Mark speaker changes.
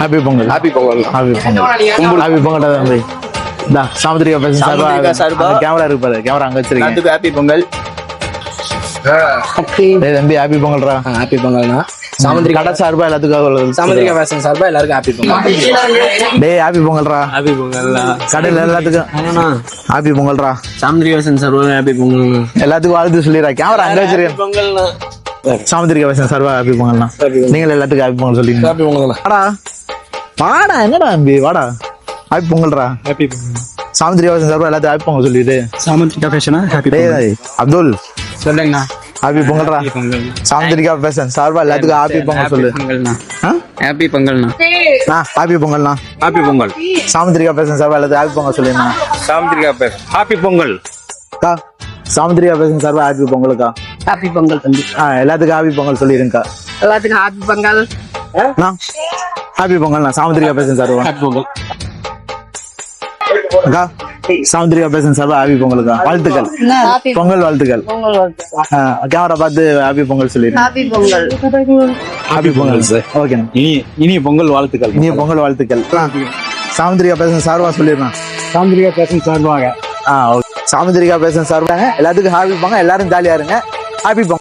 Speaker 1: Happy Pongal
Speaker 2: happy Pongal
Speaker 1: happy Pongal happy Pongal தம்பி. இந்தா சாமுத்திரிகா பேசுங்க
Speaker 2: சாமுத்திரிகா
Speaker 1: சார்பா.
Speaker 2: சார்பா.
Speaker 1: கேமரா இருக்கு பாரு கேமரா அங்க வச்சிருக்கேன்.
Speaker 2: ஹாப்பி பொங்கல்
Speaker 1: டேய் தம்பி ஹாப்பி பொங்கல்ரா
Speaker 2: ஹாப்பி பொங்கல்ண்ணா சாமுந்திரிகா
Speaker 1: கடை சார்பா எல்லாத்துக்கும்
Speaker 2: சாமுந்திரிகா ஃபேஷன் சார்பா எல்லாருக்கும் ஹாப்பி பொங்கல்
Speaker 1: டேய் ஹாப்பி பொங்கல்ரா
Speaker 2: ஹாப்பி பொங்கல்ண்ணா
Speaker 1: கடையில் எல்லாத்துக்கும். ஹாப்பி பொங்கல்ரா
Speaker 2: சாமுந்திரிகா ஃபேஷன் சார்பா ஹாப்பி பொங்கல்ண்ணா
Speaker 1: எல்லாத்துக்கும் வாழ்த்து சொல்லிடுறா. கேமரா அங்க வச்சிருக்கேன்.
Speaker 2: பொங்கல்ண்ணா
Speaker 1: சாமுத்திரிகா பேசுங்க சார்பா ஹாப்பி பொங்கல்னா? நீங்கள் எல்லாத்துக்கும் ஹாப்பி பொங்கல் சொல்லிங்க
Speaker 2: ஹாப்பி பொங்கல்ண்ணா
Speaker 1: வாடா. வாடா என்னடா தம்பி வாடா. ஹாப்பி பொங்கல்ரா
Speaker 2: ஹாப்பி பொங்கல்.
Speaker 1: சாமுத்திரிகா பேசுங்க சார்பா எல்லாத்துக்கும் ஹாப்பி பொங்கல் சொல்லிட்டு.
Speaker 2: சாமுந்திரிகா ஃபேஷனா ஹாப்பி
Speaker 1: டேய் அப்துல்.
Speaker 2: சொல்லுங்கண்ணா.
Speaker 1: ஹாப்பி பொங்கல்ரா
Speaker 2: பொங்கல்.
Speaker 1: சாமுத்திரிகா பேசன் சார்பா எல்லாத்துக்கும் ஹாப்பி பொங்கல் சொல்லு?
Speaker 2: ஹாப்பி பொங்கல்ண்ணா.
Speaker 1: ஹாப்பி பொங்கல்ண்ணா.
Speaker 2: ஹாப்பி பொங்கல்.
Speaker 1: சாமுத்திரிகா பேசன் சார்பா எல்லாத்துக்கும் ஹாப்பி பொங்கல் சொல்லிருந்தா
Speaker 2: சாமுந்திரிகா ஃபேஷன் ஹாப்பி பொங்கல்.
Speaker 1: அக்கா சாமுத்திரிகா பேசன் சார்பா ஹாப்பி பொங்கலுக்கா.
Speaker 3: ஹாப்பி பொங்கல் தம்பி.
Speaker 1: ஆ எல்லாத்துக்கும் ஹாப்பி பொங்கல் சொல்லிருங்கக்கா.
Speaker 3: எல்லாத்துக்கும் ஹாப்பி பொங்கல்.
Speaker 1: ஹாப்பி பொங்கல்ண்ணா சாமுத்திரிகா பேசன் சார்பா
Speaker 2: ஹாப்பி பொங்கல்.
Speaker 1: அக்கா சாமுத்திரிகா பேசன் சார்பா ஹாப்பி பொங்கலுக்கா. வாழ்த்துக்கள். பொங்கல் வாழ்த்துக்கள்.
Speaker 3: பொங்கல்
Speaker 1: கேமரா பார்த்து ஹாப்பி பொங்கல் சொல்லிருங்க.
Speaker 3: Happy Pongal.
Speaker 1: Happy Pongal. Sir okay.
Speaker 2: இனி இனி பொங்கல் வாழ்த்துக்கள்.
Speaker 1: இனிய பொங்கல் வாழ்த்துக்கள். சாமுத்திரிகா பேசன் சார்பா சொல்லிடுறேன்
Speaker 2: சாமுந்திரிகா ஃபேஷன் சார்பாக
Speaker 1: ஆ ஓகே. சாமுத்திரிகா பேசன் சார்பாக எல்லாத்துக்கும் ஹாப்பி பொங்கல் எல்லாரும் ஜாலியா இருங்க. ஹாப்பி பொங்கல்